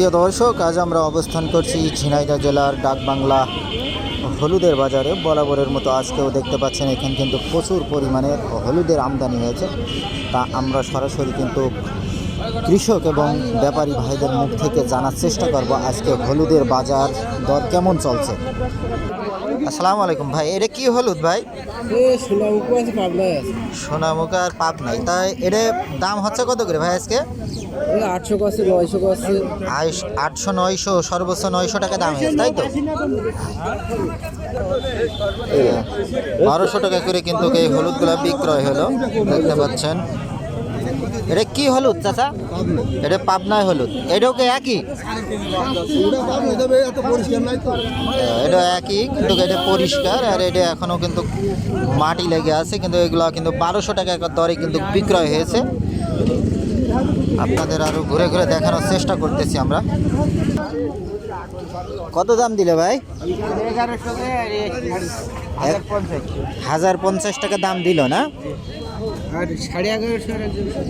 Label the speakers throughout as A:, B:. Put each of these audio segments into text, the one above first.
A: প্রিয় দর্শক, আজ আমরা অবস্থান করছি ঝিনাইদা জেলার ডাকবাংলা হলুদের বাজারে। বরাবরের মতো আজকেও দেখতে পাচ্ছেন, এখানে কিন্তু প্রচুর পরিমাণে হলুদের আমদানি হয়েছে। তা আমরা সরাসরি কিন্তু কৃষক এবং ব্যাপারী ভাইদের মুখ থেকে জানার চেষ্টা করব, আজকে হলুদের বাজার দর কেমন চলছে? আসসালামু আলাইকুম ভাই এটা কি হলুদ ভাই?
B: সোনামুখী
A: আর পাপ নাই তাই এটা দাম হচ্ছে কত করে ভাই আজকে?
B: আটশো আছে নয়শো
A: আটশো নয়শো সর্বোচ্চ নয়শো টাকা দাম হয়েছে তাই তো? বারোশো টাকা করে কিন্তু এই হলুদ হলুদগুলো বিক্রয় হলো দেখতে পাচ্ছেন। এটা কি হলুদ চাচা? এটা পাবনায় হলুদ। এটাও কি একই? এটা একই কিন্তু এটা পরিষ্কার আর এটা এখনও কিন্তু মাটি লেগে আছে কিন্তু এগুলো কিন্তু বারোশো টাকা দরে কিন্তু বিক্রয় হয়েছে। আপনাদের আরও ঘুরে ঘুরে দেখানোর চেষ্টা করতেছি আমরা। কত দাম দিলে ভাই? হাজার পঞ্চাশ টাকা দাম দিল না?
B: আর সাড়ে এগারোশো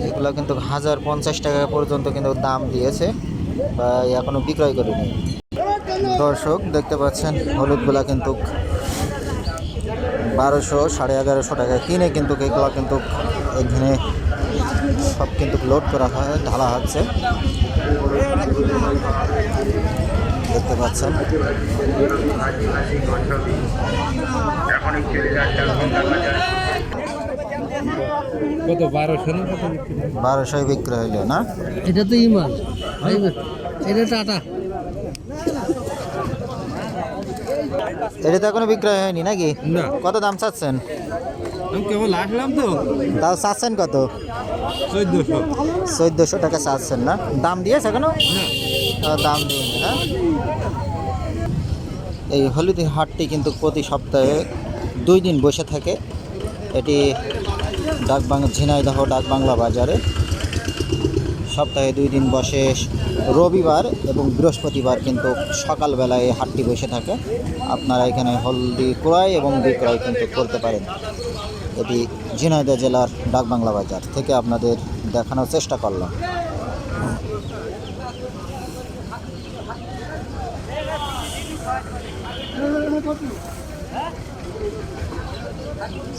A: এগুলো কিন্তু হাজার পঞ্চাশ টাকা পর্যন্ত কিন্তু দাম দিয়েছে বা এখনও বিক্রয় করেনি। দর্শক দেখতে পাচ্ছেন হলুদগুলা কিন্তু বারোশো সাড়ে এগারোশো টাকা কিনে কিন্তু এগুলো কিন্তু এখানে সব কিন্তু লোড করা হয় ঢালা হচ্ছে। দেখতে পাচ্ছেন।
B: কত বারোশো না কত বিক্রি হয়?
A: বিক্রয় হইল না?
B: এটা তো ইমান। এটা টাটা।
A: এটা তো এখনও বিক্রয় হয়নি নাকি?
B: না।
A: কত দাম চাচ্ছেন?
B: কেবল আসলাম তো।
A: তাও চাচ্ছেন কত?
B: চোদ্দশো।
A: চোদ্দোশো টাকা চাচ্ছেন না? দাম দিয়েছে এখনও? দাম দিইনি না এই হলুদি হাটটি কিন্তু প্রতি সপ্তাহে দুই দিন বসে থাকে। এটি ডাকবাংলা ঝিনাইদহ ডাকবাংলা বাজারে। সপ্তাহে দুই দিন বসে রবিবার এবং বৃহস্পতিবার কিন্তু সকালবেলায় এই হাটটি বসে থাকে। আপনারা এখানে হলদি ক্রয় এবং বিক্রয় কিন্তু করতে পারেন। এটি ঝিনাইদহ জেলার ডাকবাংলা বাজার থেকে আপনাদের দেখানোর চেষ্টা করলাম। Thank you.